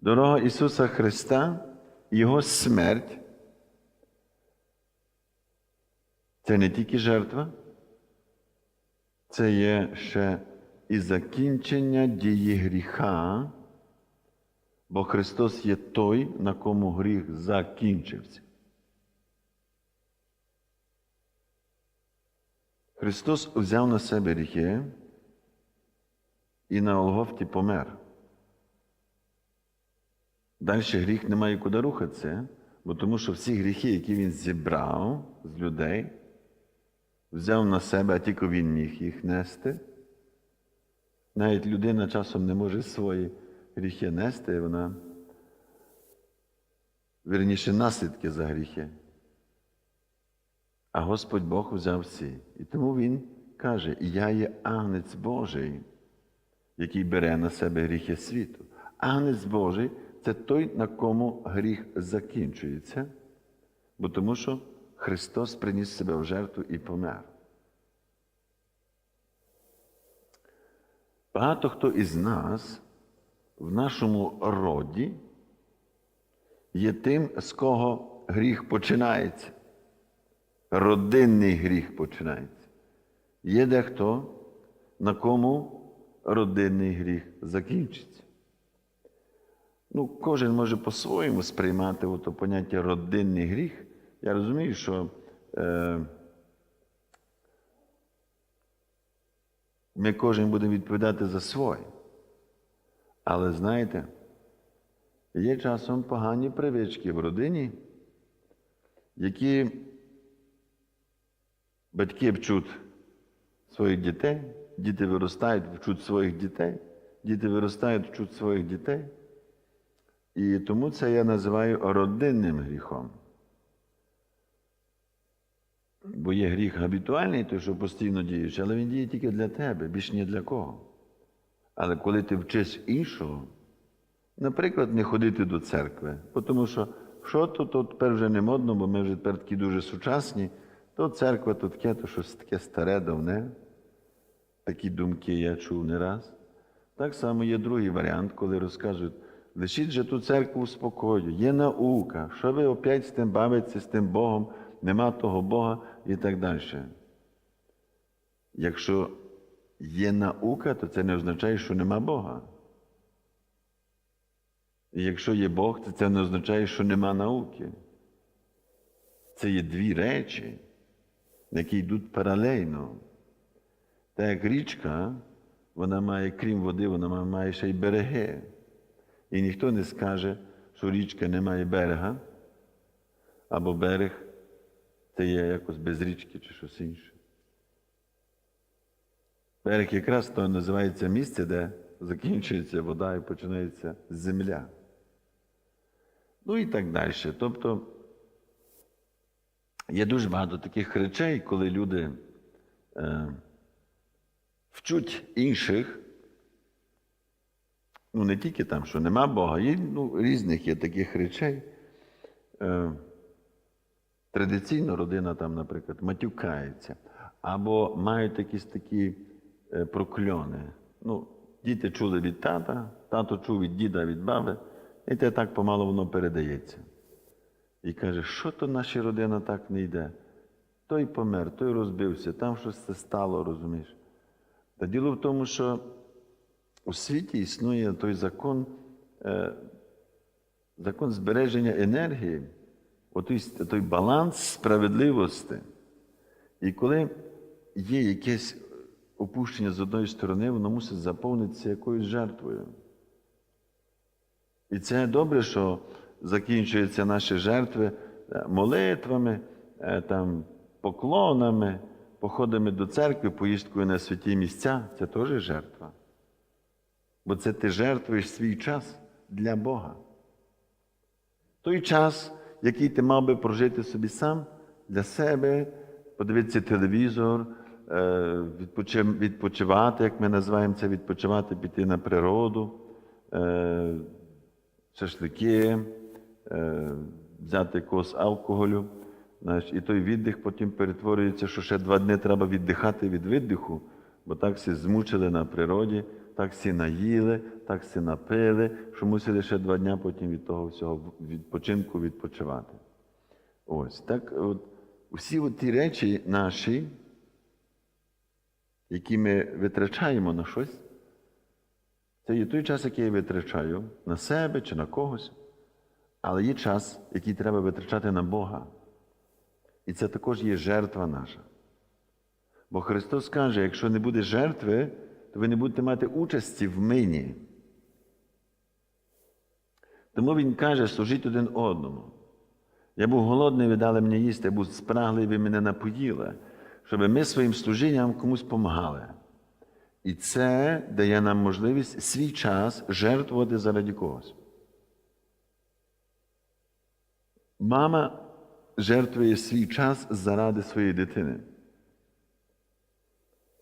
Дорога Ісуса Христа, Його смерть це не тільки жертва, це є ще і закінчення дії гріха, бо Христос є той, на кому гріх закінчився. Христос взяв на себе гріхи і на Олгофті помер. Далі гріх не має куди рухатися, бо тому що всі гріхи, які він зібрав з людей, взяв на себе, а тільки він міг їх нести. Навіть людина часом не може свої гріхи нести, вона верніше наслідки за гріхи. А Господь Бог взяв всі. І тому Він каже: Я є агнець Божий, який бере на себе гріхи світу. Агнець Божий це той, на кому гріх закінчується, бо тому що Христос приніс себе в жертву і помер. Багато хто із нас в нашому роді є тим, з кого гріх починається. Родинний гріх починається. Є дехто, на кому родинний гріх закінчиться. Ну, кожен може по-своєму сприймати ото поняття родинний гріх. Я розумію, що е, ми кожен будемо відповідати за своє. Але знаєте, є часом погані привички в родині, які батьки вчуть своїх дітей, діти виростають, вчуть своїх дітей, діти виростають, вчуть своїх дітей. І тому це я називаю родинним гріхом. Бо є гріх габітуальний, той, що постійно діючий, але він діє тільки для тебе, більш ні для кого. Але коли ти вчиш іншого, наприклад, не ходити до церкви, тому що що то, то тепер вже не модно, бо ми вже тепер такі дуже сучасні, то церква то таке, то щось таке старе, давне. Такі думки я чув не раз. Так само є другий варіант, коли розкажуть, лишіть же ту церкву в спокою, є наука, що ви опять з тим бавитеся, з тим Богом, нема того Бога і так далі. Якщо є наука, то це не означає, що нема Бога. І якщо є Бог, то це не означає, що нема науки. Це є дві речі, які йдуть паралельно. Так як річка, вона має, крім води, вона має ще й береги. І ніхто не скаже, що річка не має берега, або берег це є якось без річки чи щось інше. Берег якраз то називається місце, де закінчується вода і починається земля. Ну і так далі. Тобто є дуже багато таких речей, коли люди е, вчуть інших. Ну, не тільки там, що нема Бога, є ну, різних є таких речей. Е, Традиційно родина там, наприклад, матюкається, або мають якісь такі е, прокльони. Ну, Діти чули від тата, тато чув від діда, від баби, і те так помало воно передається. І каже, що то наша родина так не йде? Той помер, той розбився, там щось це стало, розумієш. Та діло в тому, що у світі існує той закон, е, закон збереження енергії, той баланс справедливості. І коли є якесь опущення з одної сторони, воно мусить заповнитися якоюсь жертвою. І це добре, що закінчуються наші жертви е, молитвами, е, там, поклонами, походами до церкви, поїздкою на святі місця це теж жертва. Бо це ти жертвуєш свій час для Бога. Той час, який ти мав би прожити собі сам для себе, подивитися телевізор, е, відпочивати, як ми називаємо це, відпочивати, піти на природу, е, шашлики, е, взяти якогось алкоголю. Знаєш, І той віддих потім перетворюється, що ще два дні треба віддихати від віддиху, бо так всі змучили на природі. Так всі наїли, так всі напили, що мусили ще два дня потім від того всього відпочинку відпочивати. Ось так, от, всі от ті речі наші, які ми витрачаємо на щось, це є той час, який я витрачаю на себе чи на когось, але є час, який треба витрачати на Бога. І це також є жертва наша. Бо Христос каже, якщо не буде жертви, то ви не будете мати участі в мині. Тому Він каже, служіть один одному. Я був голодний, ви дали мені їсти, я був спраглий, ви мене напоїли, щоб ми своїм служінням комусь допомагали. І це дає нам можливість свій час жертвувати заради когось. Мама жертвує свій час заради своєї дитини.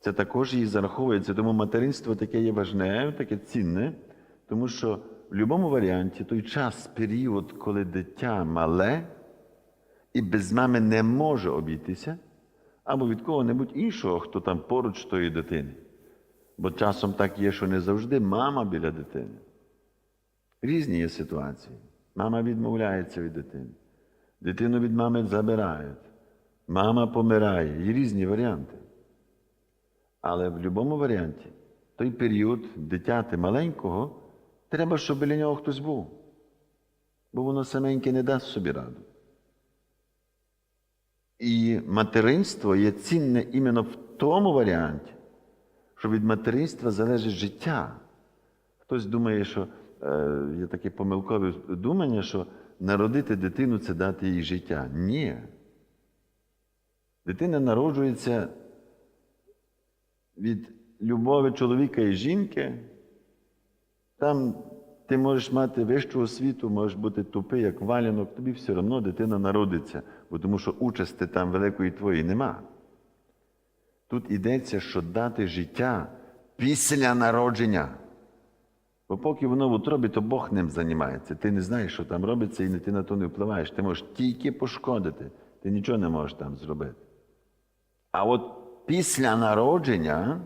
Це також їй зараховується, тому материнство таке є важне, таке цінне, тому що в будь-якому варіанті той час, період, коли дитя мале і без мами не може обійтися, або від кого-небудь іншого, хто там поруч тої дитини. Бо часом так є, що не завжди мама біля дитини. Різні є ситуації. Мама відмовляється від дитини. Дитину від мами забирають. Мама помирає. Є різні варіанти. Але в будь-якому варіанті той період дитяти маленького треба, щоб біля нього хтось був. Бо воно саменьке не дасть собі раду. І материнство є цінне іменно в тому варіанті, що від материнства залежить життя. Хтось думає, що е, є таке помилкове думання, що народити дитину це дати їй життя. Ні. Дитина народжується від любові чоловіка і жінки. Там ти можеш мати вищу освіту, можеш бути тупий, як валянок, тобі все одно дитина народиться, бо тому що участі там великої твоєї нема. Тут йдеться, що дати життя після народження. Бо поки воно в утробі, то Бог ним займається. Ти не знаєш, що там робиться, і ти на то не впливаєш. Ти можеш тільки пошкодити, ти нічого не можеш там зробити. А от після народження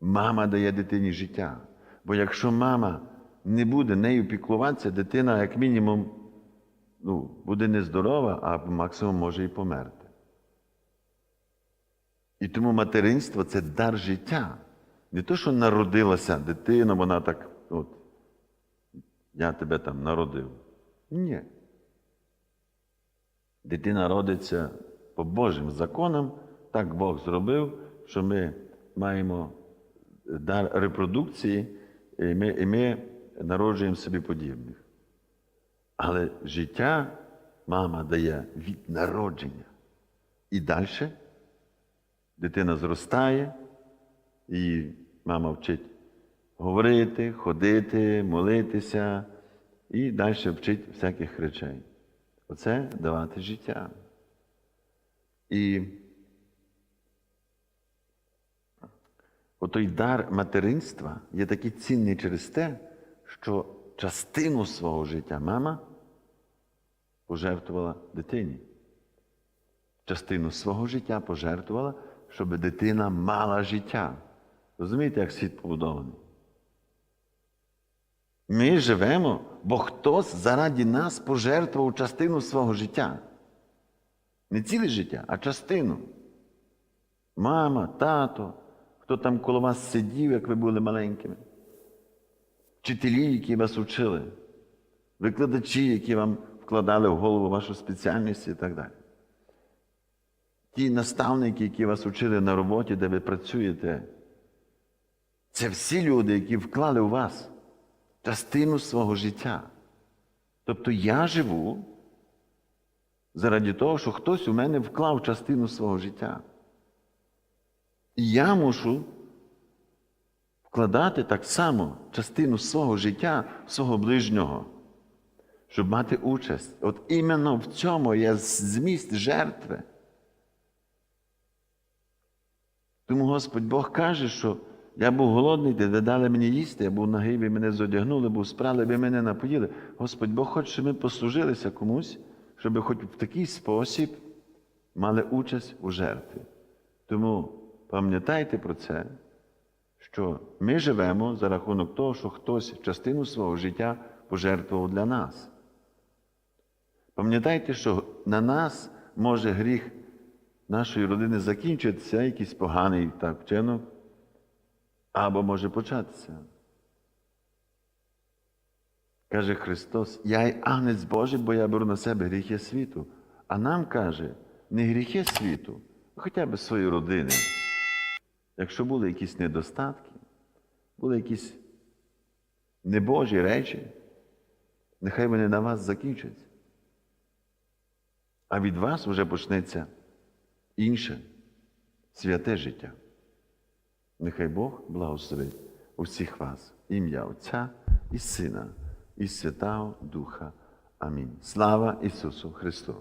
мама дає дитині життя. Бо якщо мама не буде нею піклуватися, дитина, як мінімум, ну, буде нездорова, а максимум може і померти. І тому материнство це дар життя. Не то, що народилася дитина, вона так, от, я тебе там народив. Ні. Дитина родиться по Божим законам, так Бог зробив, що ми маємо дар репродукції, і ми, і ми народжуємо собі подібних. Але життя мама дає від народження. І далі дитина зростає, і мама вчить говорити, ходити, молитися і далі вчить всяких речей. Оце давати життя. І отой дар материнства є такий цінний через те, що частину свого життя мама пожертвувала дитині. Частину свого життя пожертвувала, щоб дитина мала життя. Розумієте, як світ побудований? Ми живемо, бо хтось заради нас пожертвував частину свого життя. Не ціле життя, а частину. Мама, тато, хто там коло вас сидів, як ви були маленькими. Вчителі, які вас учили, викладачі, які вам вкладали в голову вашу спеціальність і так далі. Ті наставники, які вас учили на роботі, де ви працюєте, це всі люди, які вклали у вас частину свого життя. Тобто я живу заради того, що хтось у мене вклав частину свого життя. І я мушу вкладати так само частину свого життя, свого ближнього, щоб мати участь. От іменно в цьому є зміст жертви. Тому Господь Бог каже, що я був голодний, ви дали мені їсти, я був нагий, ви мене зодягнули, був спрали, ви мене напоїли. Господь Бог хоче, щоб ми послужилися комусь, щоб хоч в такий спосіб мали участь у жертві. Тому пам'ятайте про це, що ми живемо за рахунок того, що хтось частину свого життя пожертвував для нас. Пам'ятайте, що на нас може гріх нашої родини закінчитися, якийсь поганий так, вчинок, або може початися. Каже Христос, я й агнець Божий, бо я беру на себе гріхи світу. А нам каже, не гріхи світу, а хоча б свої родини. Якщо були якісь недостатки, були якісь небожі речі, нехай вони на вас закінчаться. А від вас вже почнеться інше святе життя. Нехай Бог благословить усіх вас, ім'я Отця і Сина, і Святого Духа. Амінь. Слава Ісусу Христу!